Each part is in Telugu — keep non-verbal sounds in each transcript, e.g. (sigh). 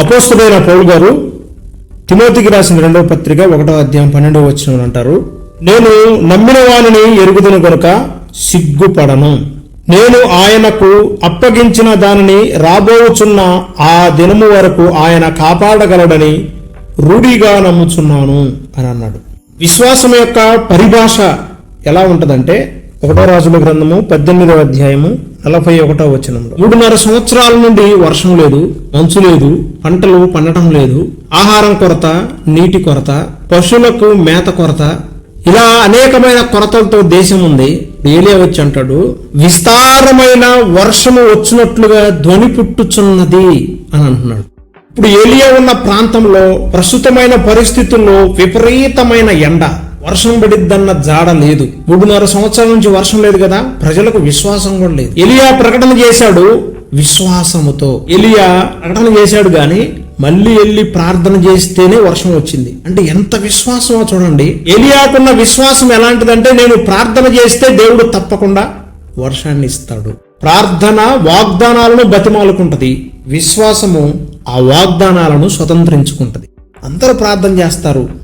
అపోస్తుడైన పౌలు గారు తిమోతికి రాసిన రెండవ పత్రిక ఒకటో అధ్యాయం పన్నెండవ వచ్చిన అంటారు నేను నమ్మిన వాణిని ఎరుగుదును గనుక సిగ్గుపడను. నేను ఆయనకు అప్పగించిన దానిని రాబోచున్న ఆ దినము వరకు ఆయన కాపాడగలడని రూఢిగా నమ్ముచున్నాను అని అన్నాడు. విశ్వాసం యొక్క పరిభాష ఎలా ఉంటుందంటే ఒకటో రాజుల గ్రంథము పద్దెనిమిదవ అధ్యాయము నలభై ఒకటో వచనంలో. మూడున్నర సంవత్సరాల నుండి వర్షం లేదు మంచు లేదు పంటలు పండటం లేదు ఆహారం కొరత నీటి కొరత పశువులకు మేత కొరత ఇలా అనేకమైన కొరతలతో దేశం ఉంది. ఏలియా వచ్చి అంటాడు విస్తారమైన వర్షము వచ్చినట్లుగా ధ్వని పుట్టుచున్నది అని అంటున్నాడు. ఇప్పుడు ఏలియా ఉన్న ప్రాంతంలో ప్రస్తుతమైన పరిస్థితుల్లో విపరీతమైన ఎండ. వర్షం పడిద్దన్న జాడ లేదు. మూడున్నర సంవత్సరాల నుంచి వర్షం లేదు కదా? ప్రజలకు విశ్వాసం కూడా లేదు. ఎలియా ప్రకటన చేశాడు విశ్వాసముతో. ఎలియా ప్రకటన చేశాడు గాని మళ్ళీ వెళ్ళి ప్రార్థన చేస్తేనే వర్షం వచ్చింది. అంటే ఎంత విశ్వాసమో చూడండి. ఎలియాకున్న విశ్వాసం ఎలాంటిదంటే నేను ప్రార్థన చేస్తే దేవుడు తప్పకుండా వర్షాన్ని ఇస్తాడు. ప్రార్థన వాగ్దానాలను బతిమాలుకుంటది. విశ్వాసము ఆ వాగ్దానాలను స్వతంత్రించుకుంటది. అందరూ ప్రార్థన చేస్తారు.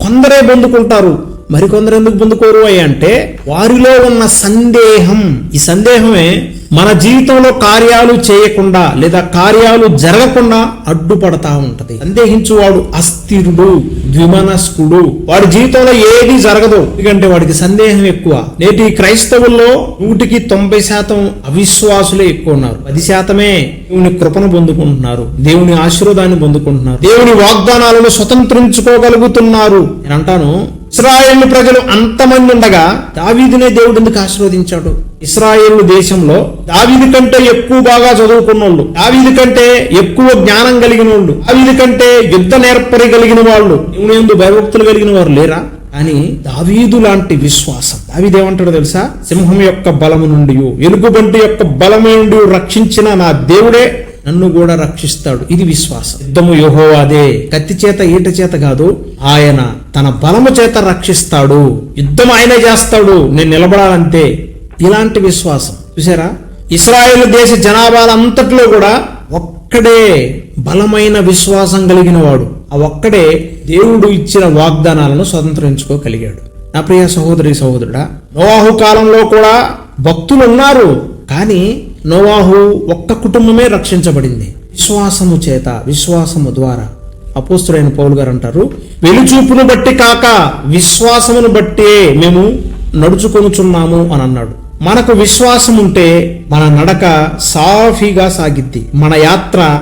కొందరే పొందుకుంటారు మరికొందరు ఎందుకు పొందుకోరు అయ్యి అంటే వారిలో ఉన్న సందేహం. ఈ సందేహమే మన జీవితంలో కార్యాలు చేయకుండా లేదా కార్యాలు జరగకుండా అడ్డుపడతా ఉంటది. సందేహించువాడు అస్థిరుడు ద్విమనస్కుడు. వాడి జీవితంలో ఏది జరగదు. ఎందుకంటే వాడికి సందేహం ఎక్కువ. నేటి క్రైస్తవుల్లో నూటికి తొంభై శాతం అవిశ్వాసులే ఎక్కువ ఉన్నారు. పది శాతమే దేవుని కృపను పొందుకుంటున్నారు. దేవుని ఆశీర్వాదాన్ని పొందుకుంటున్నారు. దేవుని వాగ్దానాలను స్వతంత్రించుకోగలుగుతున్నారు. నేను అంటాను ఇస్రాయేల్ ప్రజలు అంతమంది ఉండగా దావీదునే దేవుడు ఎందుకు ఆశీర్వదించాడు? ఇస్రాయేల్ దేశంలో దావీదు కంటే ఎక్కువ బాగా చదువుకున్నోళ్ళు దావీదు కంటే ఎక్కువ జ్ఞానం కలిగిన వాళ్ళు దావీదు కంటే యుద్ధ నేర్పరి కలిగిన వాళ్ళు దేవుని ఎందు భయభక్తులు కలిగిన వారు లేరా? కానీ దావీదు లాంటి విశ్వాసం దావీదు ఏమంటాడో తెలుసా? సింహం యొక్క బలము నుండి ఎలుగుబంటి యొక్క బలము నుండి రక్షించిన నా దేవుడే నన్ను కూడా రక్షిస్తాడు. ఇది విశ్వాసం. యుద్ధము యెహోవాదే. కత్తి చేత ఈట చేత కాదు ఆయన తన బలము చేత రక్షిస్తాడు. యుద్ధం ఆయనే చేస్తాడు. నేను నిలబడాలంతే. ఇలాంటి విశ్వాసం. చూసారా? ఇస్రాయేల్ దేశ జనాభాలంతట్లో కూడా ఒక్కడే బలమైన విశ్వాసం కలిగిన వాడు ఆ ఒక్కడే దేవుడు ఇచ్చిన వాగ్దానాలను స్వతంత్రించుకోగలిగాడు. నా ప్రియ సహోదరి సహోదరుడా నోవాహు కాలంలో కూడా భక్తులు ఉన్నారు కానీ నోవాహు ఒక్క కుటుంబమే రక్షించబడింది. విశ్వాసము చేత విశ్వాసము ద్వారా. అపోస్తుడైన పౌలు గారు అంటారు వెలుచూపును బట్టి కాక విశ్వాసమును బట్టే మేము నడుచుకొనుచున్నాము అని అన్నాడు. మనకు విశ్వాసం ఉంటే మన నడక సాఫీగా సాగిద్ది. మన యాత్ర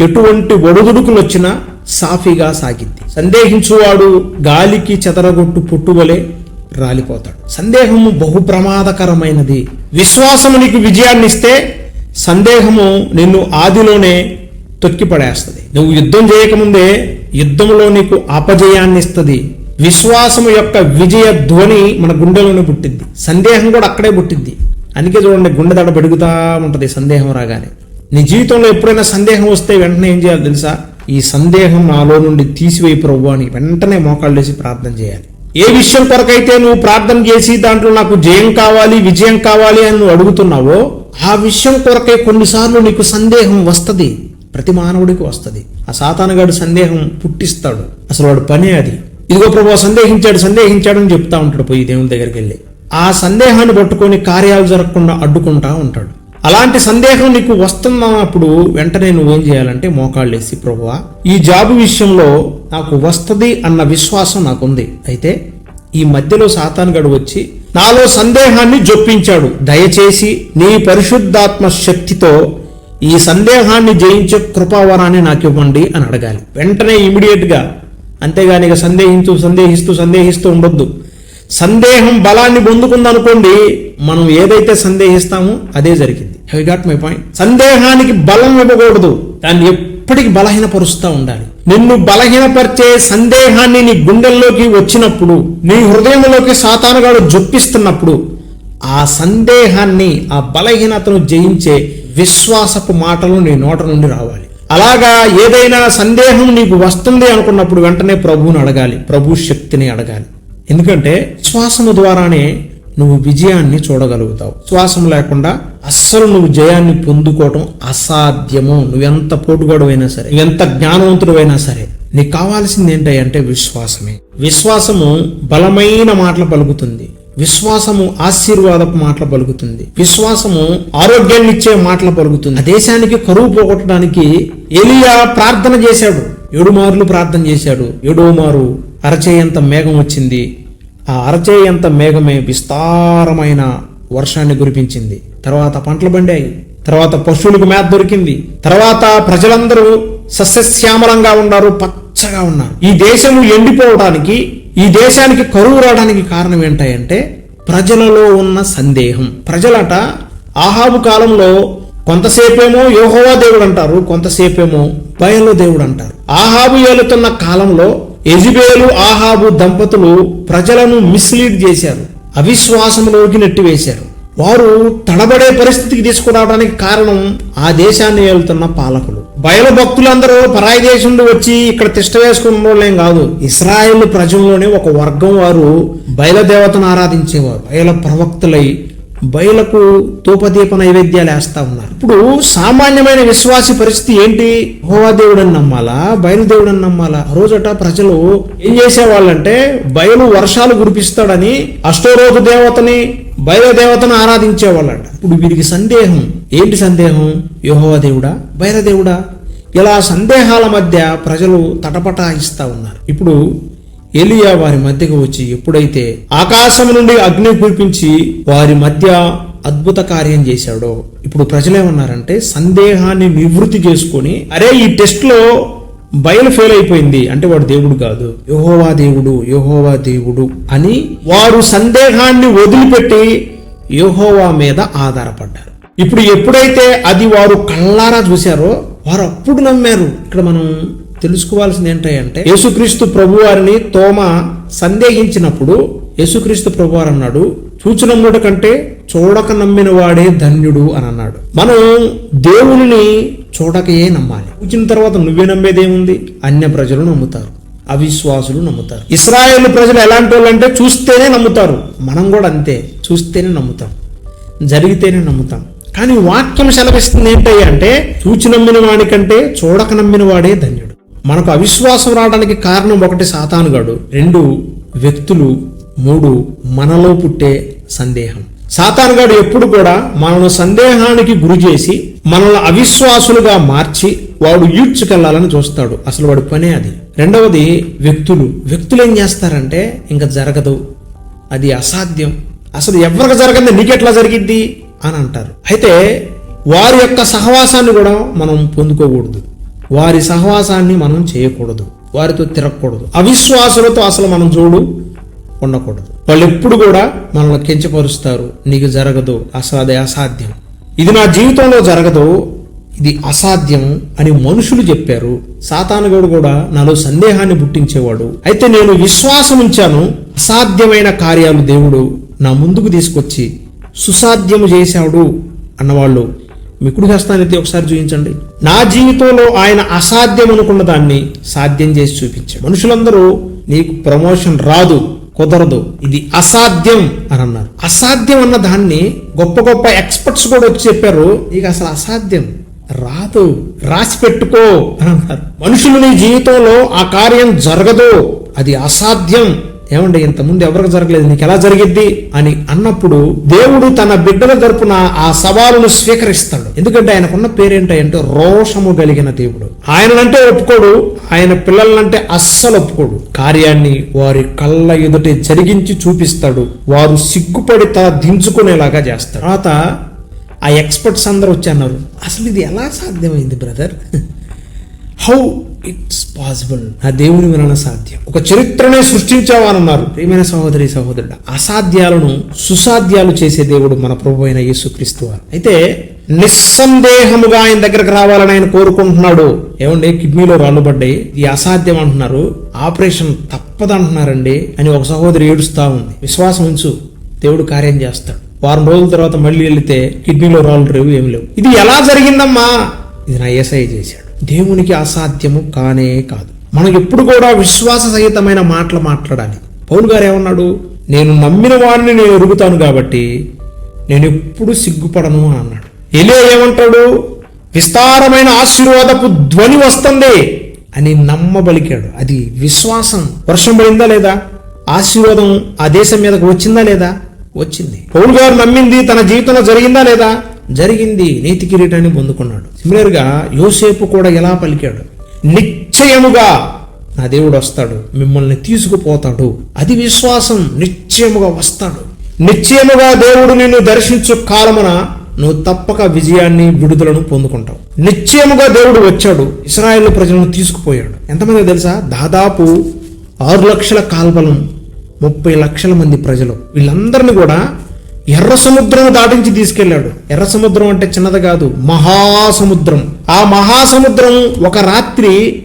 ఎటువంటి ఒడుదుడుకులు వచ్చినా సాఫీగా సాగిద్ది. సందేహించువాడు గాలికి చెదరగొట్టు పుట్టువలే రాలిపోతాడు. సందేహము బహు ప్రమాదకరమైనది విశ్వాసము నీకు విజయాన్ని ఇస్తే సందేహము నిన్ను ఆదిలోనే తొక్కిపడేస్తుంది. నువ్వు యుద్ధం చేయకముందే యుద్ధంలో నీకు అపజయాన్ని ఇస్తుంది విశ్వాసము యొక్క విజయ ధ్వని మన గుండెలోనే పుట్టింది. సందేహం కూడా అక్కడే పుట్టింది. అందుకే చూడండి గుండె దడ పెరుగుతా ఉంటుంది సందేహం రాగానే. నీ జీవితంలో ఎప్పుడైనా సందేహం వస్తే వెంటనే ఏం చేయాలి తెలుసా? ఈ సందేహం నాలో నుండి తీసివేయి ప్రభు అని వెంటనే మోకాళ్ళేసి ప్రార్థన చేయాలి. ఏ విషయం కొరకైతే నువ్వు ప్రార్థన చేసి దాంట్లో నాకు జయం కావాలి విజయం కావాలి అని నువ్వు అడుగుతున్నావో ఆ విషయం కొరకై కొన్నిసార్లు నీకు సందేహం వస్తది. ప్రతి మానవుడికి వస్తది. ఆ సాతానగాడు సందేహం పుట్టిస్తాడు. అసలు వాడు పనే అది. ఇదిగో ప్రభు సందేహించాడు సందేహించాడు అని చెప్తా ఉంటాడు పోయి దేవుని దగ్గరికి వెళ్ళి. ఆ సందేహాన్ని పట్టుకొని కార్యాలు జరగకుండా అడ్డుకుంటా ఉంటాడు. అలాంటి సందేహం నీకు వస్తున్నప్పుడు వెంటనే నువ్వేం చేయాలంటే మోకాళ్ళు వేసి ప్రభువా ఈ జాబు విషయంలో నాకు వస్తుంది అన్న విశ్వాసం నాకుంది. అయితే ఈ మధ్యలో సాతానుగడు వచ్చి నాలో సందేహాన్ని జొప్పించాడు. దయచేసి నీ పరిశుద్ధాత్మ శక్తితో ఈ సందేహాన్ని జయించే కృపావరాన్ని నాకు ఇవ్వండి అని అడగాలి. వెంటనే ఇమీడియట్గా అంతేగాని ఇక సందేహించు సందేహిస్తూ సందేహిస్తూ ఉండొద్దు. సందేహం బలాన్ని పొందుకుందనుకోండి మనం ఏదైతే సందేహిస్తామో అదే జరిగింది. హై గాట్ మై పాయింట్ సందేహానికి బలం ఇవ్వకూడదు. దాన్ని ఎప్పటికీ బలహీనపరుస్తూ ఉండాలి. నిన్ను బలహీనపరిచే సందేహాన్ని నీ గుండెల్లోకి వచ్చినప్పుడు నీ హృదయంలోకి సాతానుగాడు జొప్పిస్తున్నప్పుడు ఆ సందేహాన్ని ఆ బలహీనతను జయించే విశ్వాసపు మాటలు నీ నోట నుండి రావాలి. అలాగా ఏదైనా సందేహం నీకు వస్తుంది అనుకున్నప్పుడు వెంటనే ప్రభువుని అడగాలి. ప్రభు శక్తిని అడగాలి. ఎందుకంటే విశ్వాసము ద్వారానే నువ్వు విజయాన్ని చూడగలుగుతావు. విశ్వాసం లేకుండా అస్సలు నువ్వు జయాన్ని పొందుకోవటం అసాధ్యము. నువ్వెంత పోటుగాడువైనా సరే నువ్వెంత జ్ఞానవంతుడువైనా సరే నీకు కావాల్సింది ఏంటంటే విశ్వాసమే. విశ్వాసము బలమైన మాటలు పలుకుతుంది. విశ్వాసము ఆశీర్వాదపు మాటలు పలుకుతుంది. విశ్వాసము ఆరోగ్యాన్ని ఇచ్చే మాటలు పలుకుతుంది. ఆ దేశానికి కరువు పోగొట్టడానికి ఎలియా ప్రార్థన చేశాడు. ఏడు మార్లు ప్రార్థన చేశాడు. ఏడో మారు అరచేయంత మేఘం వచ్చింది. ఆ అరచేయంత మేఘమే విస్తారమైన వర్షాన్ని కురిపించింది. తర్వాత పంటలు పండాయి. తర్వాత పశువులకు మేత దొరికింది. తర్వాత ప్రజలందరూ సస్యశ్యామలంగా ఉన్నారు పచ్చగా ఉన్నారు. ఈ దేశము ఎండిపోవడానికి ఈ దేశానికి కరువు రావడానికి కారణం ఏంటంటే ప్రజలలో ఉన్న సందేహం. ప్రజలట ఆహాబు కాలంలో కొంతసేపేమో యోహోవా దేవుడు అంటారు కొంతసేపేమో బయలు దేవుడు అంటారు. ఆహాబు ఏలుతున్న కాలంలో ఎజిబేలు ఆహాబు దంపతులు ప్రజలను మిస్లీడ్ చేశారు అవిశ్వాసంలోకి నెట్టివేశారు వారు తడబడే పరిస్థితికి తీసుకురావడానికి కారణం ఆ దేశాన్ని ఏలుతున్న పాలకులు. బయలు భక్తులందరూ పరాయి దేశం నుండి వచ్చి ఇక్కడ తిష్ట వేసుకున్న వాళ్ళేం కాదు ఇస్రాయేల్ ప్రజల్లోనే ఒక వర్గం వారు బయలుదేవతను ఆరాధించేవారు బయల ప్రవక్తలై బయలకు తూపదీప నైవేద్యాలు వేస్తా ఉన్నారు. ఇప్పుడు సామాన్యమైన విశ్వాసి పరిస్థితి ఏంటి? హోవాదేవుడని నమ్మాలా? బయలుదేవుడని నమ్మాలా? రోజట ప్రజలు ఏం చేసేవాళ్ళంటే బయలు వర్షాలు కురిపిస్తాడని అష్టోరోజు దేవతని బయలుదేవతను ఆరాధించేవాళ్ళంట. ఇప్పుడు వీరికి సందేహం. ఏంటి సందేహం? యహోవా దేవుడా? బయలుదేవుడా ఇలా సందేహాల మధ్య ప్రజలు తటపటాయిస్తా ఉన్నారు. ఇప్పుడు ఎలియా వారి మధ్యకు వచ్చి ఎప్పుడైతే ఆకాశం నుండి అగ్ని కురిపించి వారి మధ్య అద్భుత కార్యం చేశాడో ఇప్పుడు ప్రజలేమన్నారంటే సందేహాన్ని నివృత్తి చేసుకొని అరే ఈ టెస్ట్లో బయలు ఫెయిల్ అయిపోయింది అంటే వాడు దేవుడు కాదు. యహోవా దేవుడు యహోవా దేవుడు అని వారు సందేహాన్ని వదిలిపెట్టి యహోవా మీద ఆధారపడ్డారు. ఇప్పుడు ఎప్పుడైతే అది వారు కళ్ళారా చూశారో వారు అప్పుడు నమ్మారు. ఇక్కడ మనం తెలుసుకోవాల్సింది ఏంటంటే యేసుక్రీస్తు ప్రభు వారిని తోమ సందేహించినప్పుడు యేసుక్రీస్తు ప్రభు వారు అన్నాడు చూచునమ్ముడు కంటే చూడక నమ్మిన వాడే ధన్యుడు అని అన్నాడు. మనం దేవుని చూడకయే నమ్మాలి. చూచిన తర్వాత నువ్వే నమ్మేదేముంది? అన్య ప్రజలు నమ్ముతారు. అవిశ్వాసులు నమ్ముతారు. ఇస్రాయేల్ ప్రజలు ఎలాంటి వాళ్ళు అంటే చూస్తేనే నమ్ముతారు. మనం కూడా అంతే. చూస్తేనే నమ్ముతాం. జరిగితేనే నమ్ముతాం. కానీ వాక్యం సెలవిస్తుంది ఏంటయ్య అంటే చూచి నమ్మిన వాడికంటే చూడక నమ్మిన వాడే ధన్యుడు మనకు అవిశ్వాసం రావడానికి కారణం ఒకటి సాతానుగాడు రెండు వ్యక్తులు మూడు మనలో పుట్టే సందేహం. సాతానుగాడు ఎప్పుడు కూడా మనల్ని సందేహానికి గురి చేసి మనల్ని అవిశ్వాసులుగా మార్చి వాడు ఈడ్చుకెళ్ళాలని చూస్తాడు. అసలు వాడు పనే అది. రెండవది వ్యక్తులు. వ్యక్తులు ఏం చేస్తారంటే ఇంకా జరగదు. అది అసాధ్యం. అసలు ఎవరికి జరగదు నీకెట్లా జరిగిద్ది? అని అంటారు. అయితే వారి యొక్క సహవాసాన్ని కూడా మనం పొందుకోకూడదు. వారి సహవాసాన్ని మనం చేయకూడదు. వారితో తిరగకూడదు. అవిశ్వాసులతో అసలు మనం చూడు ఉండకూడదు. వాళ్ళు ఎప్పుడు కూడా మనల్ని కించపరుస్తారు. నీకు జరగదు. అసలు అదే అసాధ్యం. ఇది నా జీవితంలో జరగదు. ఇది అసాధ్యం అని మనుషులు చెప్పారు. సాతానుగోడు కూడా నాలో సందేహాన్ని పుట్టించేవాడు. అయితే నేను విశ్వాసం ఉంచాను. అసాధ్యమైన కార్యాలు దేవుడు నా ముందుకు తీసుకొచ్చి సుసాధ్యము చేశాడు అన్నవాళ్ళు మికుడు హస్తానెత్తి ఒకసారి చూపించండి. నా జీవితంలో ఆయన అసాధ్యం అనుకున్న దాన్ని సాధ్యం చేసి చూపించాడు. మనుషులందరూ నీకు ప్రమోషన్ రాదు కుదరదు. ఇది అసాధ్యం అని అన్నారు. అసాధ్యం అన్న దాన్ని గొప్ప గొప్ప ఎక్స్పర్ట్స్ కూడా వచ్చి చెప్పారు. నీకు అసలు అసాధ్యం రాదు రాసి పెట్టుకో అని అన్నారు. మనుషులు నీ జీవితంలో ఆ కార్యం జరగదు. అది అసాధ్యం. ఏమండి ఇంతకుముందు ఎవరికి జరగలేదు నీకు ఎలా జరిగిద్ది అని అన్నప్పుడు దేవుడు తన బిడ్డల తరపున ఆ సవాలును స్వీకరిస్తాడు. ఎందుకంటే ఆయనకున్న పేరేంటంటే రోషము కలిగిన దేవుడు. ఆయనంటే ఒప్పుకోడు ఆయన పిల్లలంటే అస్సలు ఒప్పుకోడు. కార్యాన్ని వారి కళ్ళ ఎదుటే జరిగించి చూపిస్తాడు వారు సిగ్గుపడి తల దించుకునేలాగా చేస్తాడు. తర్వాత ఆ ఎక్స్పర్ట్స్ అందరూ వచ్చి అన్నారు అసలు ఇది ఎలా సాధ్యమైంది బ్రదర్? (laughs) హౌ ఇట్స్ పాసిబుల్ నా దేవుని వలన సాధ్యం. ఒక చరిత్రనే సృష్టించావన్నారు ప్రియమైన సహోదరి సహోదరుడు అసాధ్యాలను సుసాధ్యాలు చేసే దేవుడు మన ప్రభు అయిన యేసుక్రీస్తు వారు. అయితే నిస్సందేహముగా ఆయన దగ్గరకు రావాలని ఆయన కోరుకుంటున్నాడు. ఏమండి కిడ్నీలో రాళ్ళు పడ్డాయి. ఇది అసాధ్యం అంటున్నారు. ఆపరేషన్ తప్పదంటున్నారండి అని ఒక సహోదరి ఏడుస్తా ఉంది. విశ్వాసం ఉంచు దేవుడు కార్యం చేస్తాడు. వారం రోజుల తర్వాత మళ్ళీ వెళితే కిడ్నీలో రాళ్ళు రేవు ఏమి లేవు. ఇది ఎలా జరిగిందమ్మా? ఇది నా ఏసఐ చేశాడు. దేవునికి అసాధ్యము కానే కాదు. మనం ఎప్పుడు కూడా విశ్వాస సహితమైన మాటలు మాట్లాడాలి. పౌలు గారు ఏమన్నాడు? నేను నమ్మిన వాడిని నేను ఎరుగుతాను కాబట్టి నేను ఎప్పుడు సిగ్గుపడను అని అన్నాడు. ఎలియా ఏమంటాడు? విస్తారమైన ఆశీర్వాదపు ధ్వని వస్తుంది అని నమ్మబలికాడు. అది విశ్వాసం. వర్షం పడిందా లేదా? ఆశీర్వాదం ఆ దేశం మీదకు వచ్చిందా లేదా? వచ్చింది. పౌలు గారు నమ్మింది తన జీవితంలో జరిగిందా లేదా? జరిగింది. నీతి కిరీటాన్ని పొందుకున్నాడు. సిమిలర్గా యోసేపు కూడా ఎలా పలికాడు? నిశ్చయముగా నా దేవుడు వస్తాడు. మిమ్మల్ని తీసుకుపోతాడు. అది విశ్వాసం. నిశ్చయముగా వస్తాడు. నిశ్చయముగా దేవుడు నిన్ను దర్శించు కాలమున నువ్వు తప్పక విజయాన్ని విడుదలను పొందుకుంటావు. నిశ్చయముగా దేవుడు వచ్చాడు. ఇస్రాయేల్ ప్రజలను తీసుకుపోయాడు. ఎంతమంది తెలుసా? దాదాపు ఆరు లక్షల కాల్బలం ముప్పై లక్షల మంది ప్రజలు. వీళ్ళందరినీ కూడా ఎర్ర సముద్రం దాటించి తీసుకెళ్ళాడు ఎర్ర సముద్రం అంటే చిన్నది కాదు మహాసముద్రం. ఆ మహాసముద్రం ఒక రాత్రి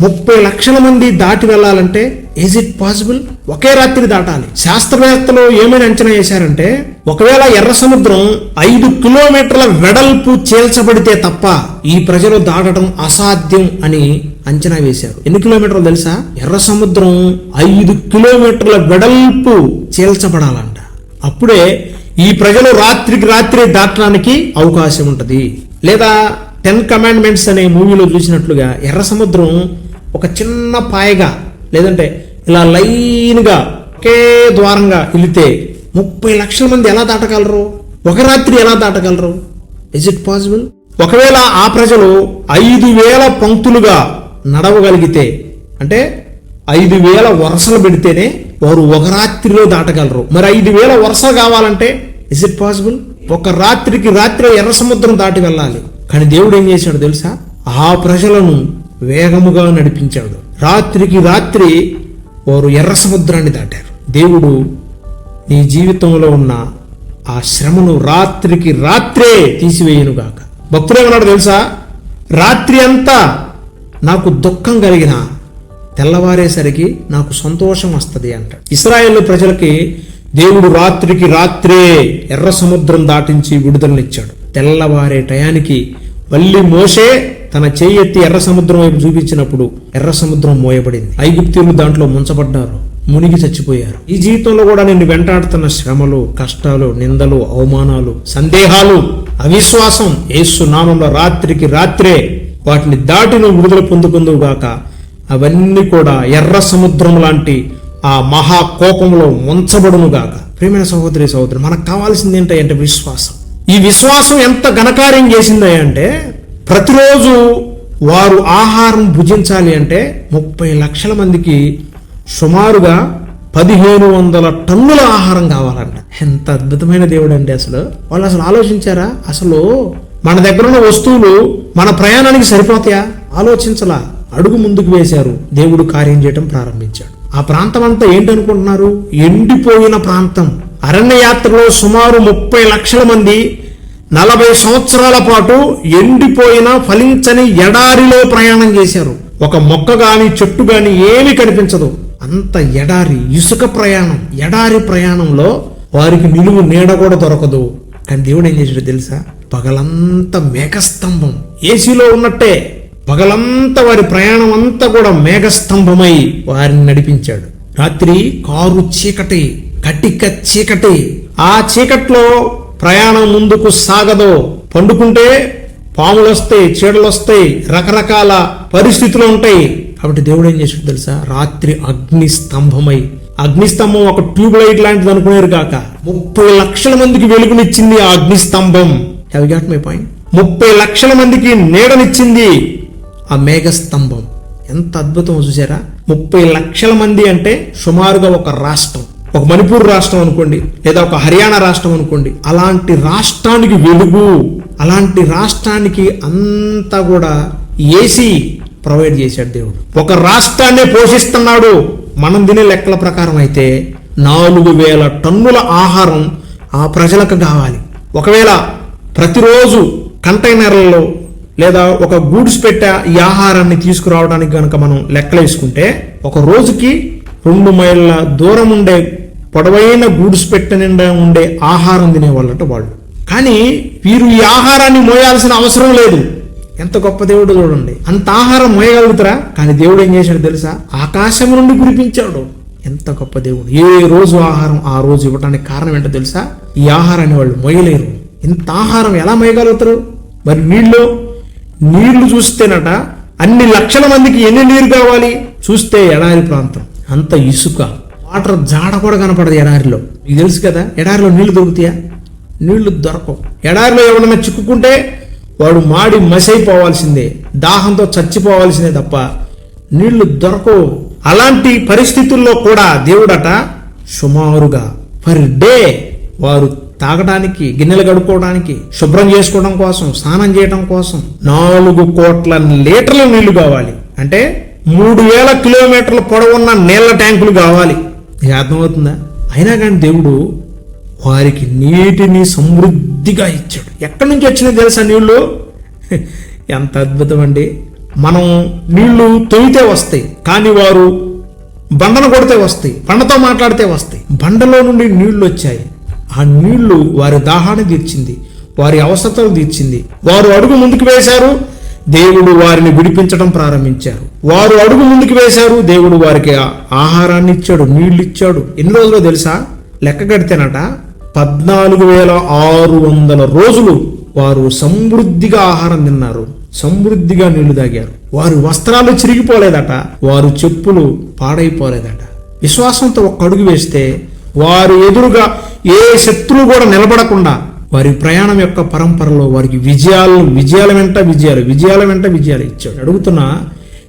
ముప్పై లక్షల మంది దాటి వెళ్ళాలంటే ఈజ్ ఇట్ పాసిబుల్ ఒకే రాత్రి దాటాలి. శాస్త్రవేత్తలు ఏమైనా అంచనా వేశారంటే ఒకవేళ ఎర్ర సముద్రం ఐదు కిలోమీటర్ల వెడల్పు చేల్చబడితే తప్ప ఈ ప్రజలు దాటడం అసాధ్యం అని అంచనా వేశారు. ఎన్ని కిలోమీటర్లు తెలుసా? ఎర్ర సముద్రం ఐదు కిలోమీటర్ల వెడల్పు చేల్చబడాలంట. అప్పుడే ఈ ప్రజలు రాత్రికి రాత్రి దాటడానికి అవకాశం ఉంటుంది. లేదా టెన్ కమాండ్మెంట్స్ అనే మూవీలో చూసినట్లుగా ఎర్ర సముద్రం ఒక చిన్న పాయగా లేదంటే ఇలా లైన్గా ఒకే ద్వారంగా వెళితే ముప్పై లక్షల మంది ఎలా దాటగలరు? ఒక రాత్రి ఎలా దాటగలరు? ఇజ్ ఇట్ పాసిబుల్ ఒకవేళ ఆ ప్రజలు ఐదు వేల పంక్తులుగా నడవగలిగితే అంటే ఐదు వేల వరుసలు పెడితేనే వారు ఒక రాత్రిలో దాటగలరు. మరి ఐదు వేల వరుస కావాలంటే ఇస్ ఇట్ పాసిబుల్ ఒక రాత్రికి రాత్రి ఎర్ర సముద్రం దాటి వెళ్ళాలి. కానీ దేవుడు ఏం చేశాడు తెలుసా? ఆ ప్రజలను వేగముగా నడిపించాడు. రాత్రికి రాత్రి వారు ఎర్ర సముద్రాన్ని దాటారు. దేవుడు నీ జీవితంలో ఉన్న ఆ శ్రమను రాత్రికి రాత్రే తీసివేయనుగాక. భక్తుడేమన్నాడు తెలుసా? రాత్రి అంతా నాకు దుఃఖం కలిగిన తెల్లవారేసరికి నాకు సంతోషం వస్తుంది అంట. ఇస్రాయేల్ ప్రజలకి దేవుడు రాత్రికి రాత్రే ఎర్ర సముద్రం దాటించి విడుదలనిచ్చాడు. తెల్లవారే టయానికి మళ్ళీ మోసే తన చేయెత్తి ఎత్తి ఎర్ర సముద్రం వైపు చూపించినప్పుడు ఎర్ర సముద్రం మోయబడింది. ఐగుప్తీయులు దాంట్లో ముంచబడ్డారు మునిగి చచ్చిపోయారు. ఈ జీవితంలో కూడా నిన్ను వెంటాడుతున్న శ్రమలు కష్టాలు నిందలు అవమానాలు సందేహాలు అవిశ్వాసం ఏసు నామంలో రాత్రికి రాత్రే వాటిని దాటి నువ్వు విడుదల పొందుకుందువుగాక గాక అవన్నీ కూడా ఎర్ర సముద్రం లాంటి ఆ మహా కోపంలో ప్రేమైన సహోదరి సహోదరి మనకు కావాల్సింది ఏంటంటే విశ్వాసం. ఈ విశ్వాసం ఎంత ఘనకార్యం చేసింది అంటే ప్రతిరోజు వారు ఆహారం భుజించాలి అంటే ముప్పై లక్షల మందికి సుమారుగా పదిహేను వందల టన్నుల ఆహారం కావాలంట. ఎంత అద్భుతమైన దేవుడు అండి అసలు. వాళ్ళు అసలు ఆలోచించారా? అసలు మన దగ్గర ఉన్న వస్తువులు మన ప్రయాణానికి సరిపోతాయా? ఆలోచించలా. అడుగు ముందుకు వేశారు. దేవుడు కార్యం చేయటం ప్రారంభించాడు. ఆ ప్రాంతం అంతా ఏంటనుకుంటున్నారు? ఎండిపోయిన ప్రాంతం. అరణ్య యాత్రలో సుమారు ముప్పై లక్షల మంది నలభై సంవత్సరాల పాటు ఎండిపోయిన ఫలించని ఎడారిలో ప్రయాణం చేశారు. ఒక మొక్క గాని చెట్టు గాని ఏమీ కనిపించదు. అంత ఎడారి ఇసుక ప్రయాణం. ఎడారి ప్రయాణంలో వారికి నిలువు నీడ కూడా దొరకదు. కానీ దేవుడు ఏం చేశాడు తెలుసా? పగలంతా మేఘస్తంభం. ఏసీలో ఉన్నట్టే పగలంతా వారి ప్రయాణం అంతా కూడా మేఘస్తంభమై వారిని నడిపించాడు. రాత్రి కారు చీకటి కటిక చీకటి ఆ చీకట్లో ప్రయాణం ముందుకు సాగదు పండుకుంటే పాములు వస్తాయి చీడలు వస్తాయి రకరకాల పరిస్థితులు ఉంటాయి. కాబట్టి దేవుడు ఏం చేసాడు తెలుసా? రాత్రి అగ్ని స్తంభమై అగ్నిస్తంభం ఒక ట్యూబ్ లైట్ లాంటిది అనుకునేరు కాక ముప్పై లక్షల మందికి వెలుగునిచ్చింది ఆ అగ్ని స్తంభం. హ్యావ్ గాట్ మై పాయింట్ ముప్పై లక్షల మందికి నీడనిచ్చింది ఆ మేఘస్తంభం. ఎంత అద్భుతం చూసారా? ముప్పై లక్షల మంది అంటే సుమారుగా ఒక రాష్ట్రం. ఒక మణిపూర్ రాష్ట్రం అనుకోండి లేదా ఒక హర్యానా రాష్ట్రం అనుకోండి అలాంటి రాష్ట్రానికి వెలుగు అలాంటి రాష్ట్రానికి అంతా కూడా ఏసీ ప్రొవైడ్ చేశాడు దేవుడు. ఒక రాష్ట్రాన్ని పోషిస్తున్నాడు. మనం తినే లెక్కల ప్రకారం అయితే నాలుగు వేల టన్నుల ఆహారం ఆ ప్రజలకు కావాలి. ఒకవేళ ప్రతిరోజు కంటైనర్లలో లేదా ఒక గూడ్స్ పెట్టే ఈ ఆహారాన్ని తీసుకురావడానికి కనుక మనం లెక్కలేసుకుంటే ఒక రోజుకి రెండు మైళ్ళ దూరం ఉండే పొడవైన గూడ్స్ పెట్టె నిండా ఉండే ఆహారం తినేవాళ్ళట వాళ్ళు. కానీ వీరు ఈ ఆహారాన్ని మోయాల్సిన అవసరం లేదు. ఎంత గొప్ప దేవుడు చూడండి. అంత ఆహారం మోయగలుగుతారా? కానీ దేవుడు ఏం చేశాడు తెలుసా? ఆకాశం నుండి కురిపించాడు. ఎంత గొప్ప దేవుడు. ఏ రోజు ఆహారం ఆ రోజు ఇవ్వడానికి కారణం ఏంటో తెలుసా? ఈ ఆహారాన్ని వాళ్ళు మోయలేరు. ఇంత ఆహారం ఎలా మోయగలుగుతారు? మరి నీళ్ళు నీళ్ళు చూస్తేనట అన్ని లక్షల మందికి ఎన్ని నీరు కావాలి? చూస్తే ఎడారి ప్రాంతం. అంత ఇసుక. వాటర్ జాడ కూడా కనపడదు ఎడారిలో. మీకు తెలుసు కదా ఎడారిలో నీళ్ళు దొరుకుతాయా? నీళ్ళు దొరకవు. ఎడారిలో ఎవడన్నా చిక్కుకుంటే వాడు మాడి మసైపోవాల్సిందే దాహంతో చచ్చిపోవాల్సిందే తప్ప నీళ్ళు దొరకవు. అలాంటి పరిస్థితుల్లో కూడా దేవుడట సుమారుగా పర్ డే వారు తాగడానికి గిన్నెలు కడుక్కోవడానికి శుభ్రం చేసుకోవడం కోసం స్నానం చేయడం కోసం నాలుగు కోట్ల లీటర్ల నీళ్ళు కావాలి. అంటే మూడు వేల కిలోమీటర్ల పొడవున్న నీళ్ళ ట్యాంకులు కావాలి. ఇది అర్థమవుతుందా? అయినా కానీ దేవుడు వారికి నీటిని సమృద్ధిగా ఇచ్చాడు. ఎక్కడి నుంచి వచ్చినాయి తెలుసా నీళ్ళు? (laughs) ఎంత అద్భుతం అండి. మనం నీళ్ళు తొయితే వస్తాయి కానీ వారు బండను కొడితే వస్తాయి బండతో మాట్లాడితే వస్తాయి. బండలో నుండి నీళ్ళు వచ్చాయి. ఆ నీళ్ళు వారి దాహాన్ని తీర్చింది వారి అవసరతలు తీర్చింది. వారు అడుగు ముందుకు వేశారు దేవుడు వారిని విడిపించడం ప్రారంభించారు. వారు అడుగు ముందుకు వేశారు దేవుడు వారికి ఆహారాన్ని ఇచ్చాడు నీళ్ళు ఇచ్చాడు. ఎన్ని రోజులు తెలుసా? లెక్క కడితేనట పద్నాలుగు వేల ఆరు వందల రోజులు వారు సమృద్ధిగా ఆహారం తిన్నారు సమృద్ధిగా నీళ్ళు తాగారు. వారి వస్త్రాలు చిరిగిపోలేదట వారు చెప్పులు పాడైపోలేదట. విశ్వాసంతో ఒక అడుగు వేస్తే వారు ఎదురుగా ఏ శత్రువు కూడా నిలబడకుండా వారి ప్రయాణం యొక్క పరంపరలో వారికి విజయాలు విజయాల వెంట విజయాలు విజయాల వెంట విజయాలు ఇచ్చాడు. అడుగుతున్నా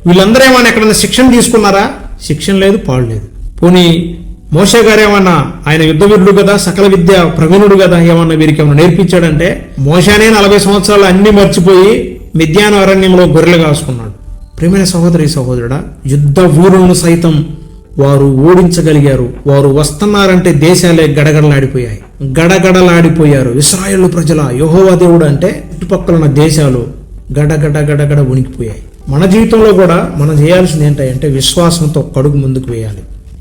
వీళ్ళందరూ ఏమైనా ఎక్కడైనా శిక్షణ తీసుకున్నారా? శిక్షణ లేదు పాడు లేదు. పోనీ మోసే గారు ఏమన్నా ఆయన యుద్ధవీరుడు కదా సకల విద్య ప్రవీణుడు కదా ఏమన్నా వీరికి ఏమన్నా నేర్పించాడంటే మోషానే నలభై సంవత్సరాలు అన్ని మర్చిపోయి మిద్యాన అరణ్యంలో గొర్రెలు కాసుకున్నాడు. ప్రేమైన సహోదరి సహోదరుడా యుద్ధ వీరులను సైతం వారు ఓడించగలిగారు. వారు వస్తున్నారంటే దేశాలే గడగడలాడిపోయాయి. గడగడలాడిపోయారు. ఇస్రాయేల్ ప్రజల యహోవా దేవుడు అంటే చుట్టుపక్కల ఉన్న దేశాలు గడగడ గడగడ ఉనికిపోయాయి. మన జీవితంలో కూడా మనం చేయాల్సింది ఏంటంటే విశ్వాసంతో కడుగు ముందుకు వేయాలి.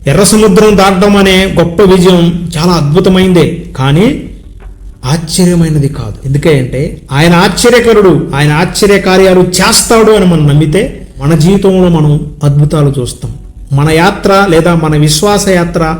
ఎర్ర సముద్రం దాటడం అనే గొప్ప విజయం చాలా అద్భుతమైందే. కానీ ఆశ్చర్యమైనది కాదు. ఎందుకంటే ఆయన ఆశ్చర్యకరుడు ఆయన ఆశ్చర్య కార్యాలు చేస్తాడు అని మనం నమ్మితే మన జీవితంలో మనం అద్భుతాలు చూస్తాం. మన యాత్ర లేదా మన విశ్వాస యాత్ర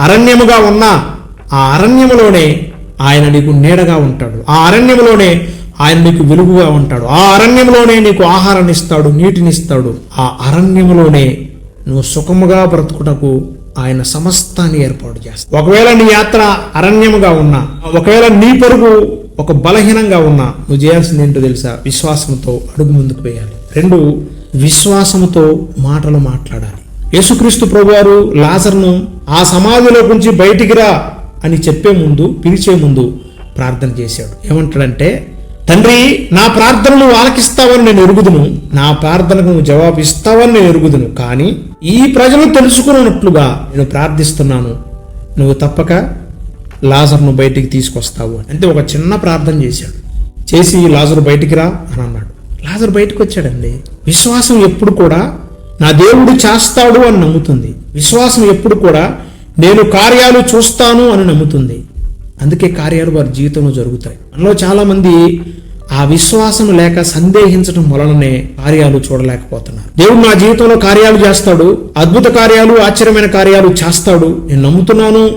అరణ్యముగా ఉన్న ఆ అరణ్యములోనే ఆయన నీకు నీడగా ఉంటాడు. ఆ అరణ్యములోనే ఆయన నీకు వెలుగుగా ఉంటాడు. ఆ అరణ్యంలోనే నీకు ఆహారాన్ని ఇస్తాడు నీటినిస్తాడు ఆ అరణ్యములోనే నువ్వు సుఖముగా బ్రతుకుటకు ఆయన సమస్తాన్ని ఏర్పాటు చేస్తాడు. ఒకవేళ నీ యాత్ర అరణ్యముగా ఉన్నా ఒకవేళ నీ పరుగు ఒక బలహీనంగా ఉన్నా నువ్వు చేయాల్సింది ఏంటో తెలుసా? విశ్వాసంతో అడుగు ముందుకు వేయాలి. రెండు విశ్వాసముతో మాటలు మాట్లాడాలి. యేసుక్రీస్తు ప్రభువారు లాజర్ను ఆ సమాధిలో నుంచి బయటికి రా అని చెప్పే ముందు పిలిచే ముందు ప్రార్థన చేశాడు. ఏమంటాడంటే తండ్రి నా ప్రార్థనలు ఆలకిస్తావని నేను ఎరుగుదును. నా ప్రార్థనకు నువ్వు జవాబు ఇస్తావని నేను ఎరుగుదును. కానీ ఈ ప్రజలు తెలుసుకున్నట్లుగా నేను ప్రార్థిస్తున్నాను. నువ్వు తప్పక లాజర్ను బయటికి తీసుకొస్తావు అంటే ఒక చిన్న ప్రార్థన చేశాడు. చేసి లాజరు బయటికి రా అని అన్నాడు. లాజర్ బయటకు వచ్చాడండి. విశ్వాసం ఎప్పుడు కూడా నా దేవుడు చేస్తాడు అని నమ్ముతుంది. విశ్వాసం ఎప్పుడు కూడా నేను కార్యాలు చూస్తాను అని నమ్ముతుంది. అందుకే కార్యాలు వారి జీవితంలో జరుగుతాయి. మనలో చాలామంది ఆ విశ్వాసం లేక సందేహించడం వలననే కార్యాలు చూడలేకపోతున్నారు. దేవుడు నా జీవితంలో కార్యాలు చేస్తాడు అద్భుత కార్యాలు ఆశ్చర్యమైన కార్యాలు చేస్తాడు నేను నమ్ముతున్నాను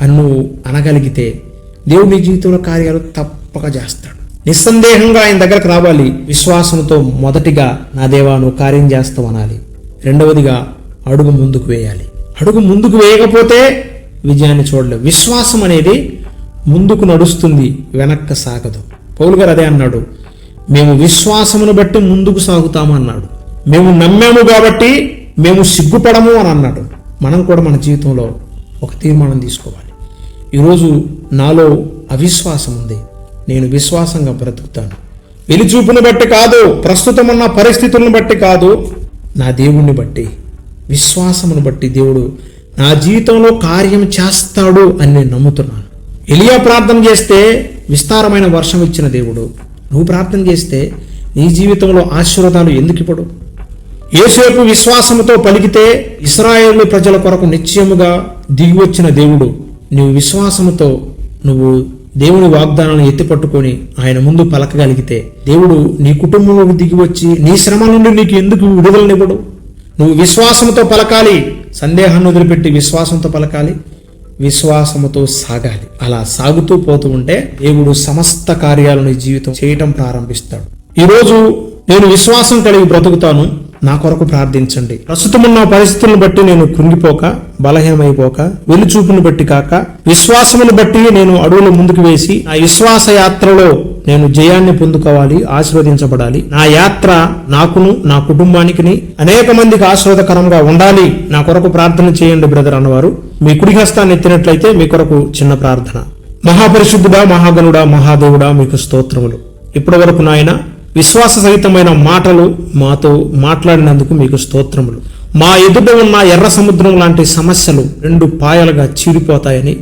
అని నువ్వు అనగలిగితే దేవుడు నీ జీవితంలో కార్యాలు తప్పక చేస్తాడు. నిస్సందేహంగా ఆయన దగ్గరకు రావాలి. విశ్వాసంతో మొదటిగా నా దేవా నువ్వు కార్యం చేస్తావు అనాలి. రెండవదిగా అడుగు ముందుకు వేయాలి. అడుగు ముందుకు వేయకపోతే విజయాన్ని చూడలేవు విశ్వాసం అనేది ముందుకు నడుస్తుంది వెనక్క సాగదు. పౌలు గారు అదే అన్నాడు. మేము విశ్వాసమును బట్టి ముందుకు సాగుతాము అన్నాడు. మేము నమ్మాము కాబట్టి మేము సిగ్గుపడము అని అన్నాడు. మనం కూడా మన జీవితంలో ఒక తీర్మానం తీసుకోవాలి. ఈరోజు నాలో అవిశ్వాసం ఉంది. నేను విశ్వాసంగా బ్రతుకుతాను. వెలిచూపును బట్టి కాదు ప్రస్తుతం ఉన్న పరిస్థితులను బట్టి కాదు నా దేవుణ్ణి బట్టి విశ్వాసమును బట్టి దేవుడు నా జీవితంలో కార్యం చేస్తాడు అని నేను నమ్ముతున్నాను. ఎలియా ప్రార్థన చేస్తే విస్తారమైన వర్షం ఇచ్చిన దేవుడు. నువ్వు ప్రార్థన చేస్తే నీ జీవితంలో ఆశీర్వాదాలు ఎందుకు ఇప్పుడు ఏసేపు విశ్వాసముతో పలికితే ఇస్రాయేల్ ప్రజల కొరకు నిశ్చయముగా దిగి వచ్చిన దేవుడు నీవు విశ్వాసముతో నువ్వు దేవుని వాగ్దానాలను ఎత్తిపట్టుకొని ఆయన ముందు పలకగలిగితే దేవుడు నీ కుటుంబంలోకి దిగి వచ్చి నీ శ్రమ నుండి నీకు ఎందుకు విడుదలనివ్వడు నువ్వు విశ్వాసంతో పలకాలి. సందేహాన్ని వదిలిపెట్టి విశ్వాసంతో పలకాలి. విశ్వాసముతో సాగాలి. అలా సాగుతూ పోతూ ఉంటే దేవుడు సమస్త కార్యాలను జీవితం చేయటం ప్రారంభిస్తాడు. ఈరోజు నేను విశ్వాసం కలిగి బ్రతుకుతాను. నా కొరకు ప్రార్థించండి. ప్రస్తుతం ఉన్న పరిస్థితులను బట్టి నేను కృంగిపోక బలహీనమైపోక వెలుచూపును బట్టి కాక విశ్వాసమును బట్టి నేను అడుగులు ముందుకు వేసి నా విశ్వాస యాత్రలో నేను జయాన్ని పొందుకోవాలి ఆశీర్వదించబడాలి. నా యాత్ర నాకును నా కుటుంబానికి అనేక మందికి ఆశీర్వదకరంగా ఉండాలి. నా కొరకు ప్రార్థన చేయండి బ్రదర్ అన్నవారు. మీ కుడి హస్తాన్ని ఎత్తినట్లయితే మీ కొరకు చిన్న ప్రార్థన. మహాపరిశుద్ధుడా మహాగణుడా మహాదేవుడా మీకు స్తోత్రములు. ఇప్పటి వరకు నాయన విశ్వాస సహితమైన మాటలు మాతో మాట్లాడినందుకు మీకు స్తోత్రములు. మా ఎదుట ఉన్న ఎర్ర సముద్రం లాంటి సమస్యలు రెండు పాయలుగా చీరిపోతాయని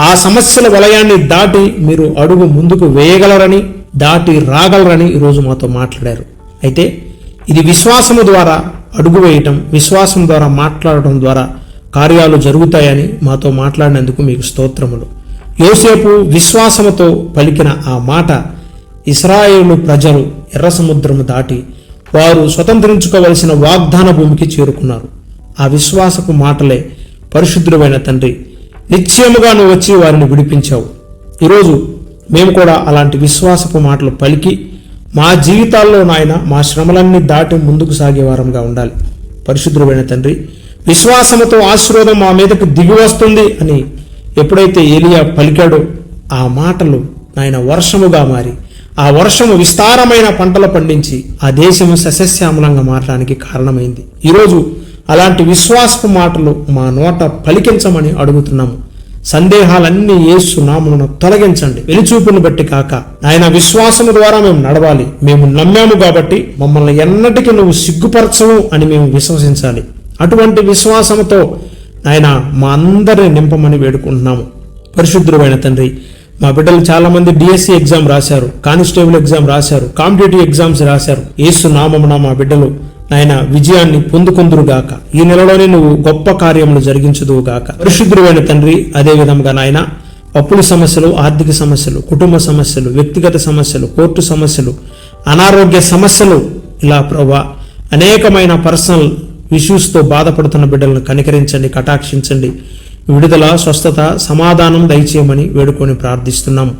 ఆ సమస్యల వలయాన్ని దాటి మీరు అడుగు ముందుకు వేయగలరని దాటి రాగలరని ఈరోజు మాతో మాట్లాడారు. అయితే ఇది విశ్వాసము ద్వారా అడుగు వేయటం విశ్వాసం ద్వారా మాట్లాడటం ద్వారా కార్యాలు జరుగుతాయని మాతో మాట్లాడినందుకు మీకు స్తోత్రములు. యోసేపు విశ్వాసముతో పలికిన ఆ మాట ఇస్రాయేలు ప్రజలు ఎర్ర సముద్రము దాటి వారు స్వతంత్రించుకోవలసిన వాగ్దాన భూమికి చేరుకున్నారు. ఆ విశ్వాసపు మాటలే పరిశుద్ధుడైన తండ్రి నిశ్చయముగా నువ్వు వచ్చి వారిని విడిపించావు. ఈరోజు మేము కూడా అలాంటి విశ్వాసపు మాటలు పలికి మా జీవితాల్లో నాయన మా శ్రమలన్నీ దాటి ముందుకు సాగేవారంగా ఉండాలి. పరిశుద్ధుడైన తండ్రి విశ్వాసముతో ఆశీర్వాదం మా మీదకు దిగి వస్తుంది అని ఎప్పుడైతే ఏలియా పలికాడో ఆ మాటలు నాయన వర్షముగా మారి ఆ వర్షము విస్తారమైన పంటలు పండించి ఆ దేశము సస్యశ్యామలంగా మారడానికి కారణమైంది. ఈరోజు అలాంటి విశ్వాసపు మాటలు మా నోట పలికించమని అడుగుతున్నాము. సందేహాలన్నీ యేసు నామమును తొలగించండి. వెలిచూపును బట్టి కాక ఆయన విశ్వాసము ద్వారా మేము నడవాలి. మేము నమ్మాము కాబట్టి మమ్మల్ని ఎన్నటికీ నువ్వు సిగ్గుపరచవు అని మేము విశ్వసించాలి. అటువంటి విశ్వాసముతో ఆయన మా అందరిని నింపమని వేడుకుంటున్నాము. పరిశుద్ధుడైన తండ్రి మా బిడ్డలు చాలా మంది డిఎస్సి ఎగ్జామ్ రాశారు కానిస్టేబుల్ ఎగ్జామ్ రాశారు కాంపిటేటివ్ ఎగ్జామ్స్ రాశారు. ఏసు నామమున మా బిడ్డలు నాయన విజయాన్ని పొందుకుందురుగాక ఈ నెలలోనే నువ్వు గొప్ప కార్యములు జరిగించుదువు గాక. పరిశుద్ధుడైన తండ్రి అదే విధంగా నాయన అప్పుల సమస్యలు ఆర్థిక సమస్యలు కుటుంబ సమస్యలు వ్యక్తిగత సమస్యలు కోర్టు సమస్యలు అనారోగ్య సమస్యలు ఇలా ప్రభా అనేకమైన పర్సనల్ ఇష్యూస్తో బాధపడుతున్న బిడ్డలను కనికరించండి కటాక్షించండి. విడుదల స్వస్థత సమాధానం దయచేయమని వేడుకొని ప్రార్థిస్తున్నాము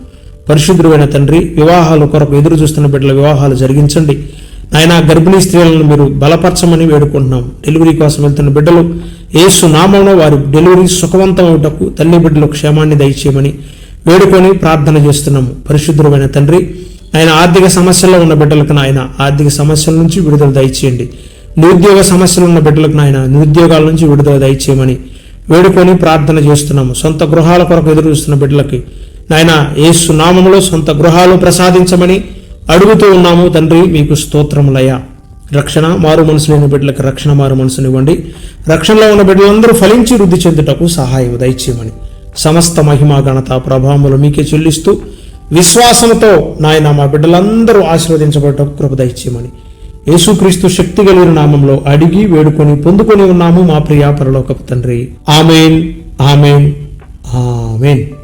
పరిశుద్ధుడైన తండ్రి వివాహాల కొరకు ఎదురు చూస్తున్న బిడ్డల వివాహాలు జరిగించండి. ఆయన గర్భిణీ స్త్రీలను మీరు బలపరచమని వేడుకుంటున్నాం. డెలివరీ కోసం వెళ్తున్న బిడ్డలు ఏసు నామంలో వారి డెలివరీ సుఖవంతం అవుటకు తల్లి బిడ్డలు క్షేమాన్ని దయచేయమని వేడుకొని ప్రార్థన చేస్తున్నాము. పరిశుద్ధుడైన తండ్రి ఆయన ఆర్థిక సమస్యల్లో ఉన్న బిడ్డలకు నాయన ఆర్థిక సమస్యల నుంచి విడుదల దయచేయండి. నిరుద్యోగ సమస్యలు ఉన్న బిడ్డలకు నాయన నిరుద్యోగాల నుంచి విడుదల దయచేయమని వేడుకొని ప్రార్థన చేస్తున్నాము. సొంత గృహాల కొరకు ఎదురు చూస్తున్న బిడ్డలకి నాయన ఏసు నామములో సొంత గృహాలు ప్రసాదించమని అడుగుతూ ఉన్నాము. తండ్రి మీకు స్తోత్రములయ్యా. రక్షణ మారు మనసు లేని బిడ్డలకు రక్షణ మారు మనసునివ్వండి రక్షణలో ఉన్న బిడ్డలందరూ ఫలించి వృద్ధి చెందుటకు సహాయం దయచేయమని సమస్త మహిమా ఘనత ప్రభావములు మీకే చెల్లిస్తూ విశ్వాసంతో నాయన మా బిడ్డలందరూ ఆశీర్వదించబడటం కృప దయచేయమని యేసుక్రీస్తు శక్తి కలిగిన నామంలో అడిగి వేడుకొని పొందుకొని ఉన్నాము మా ప్రియా పరలోకపు తండ్రి. ఆమెన్. ఆమెన్. ఆమెన్.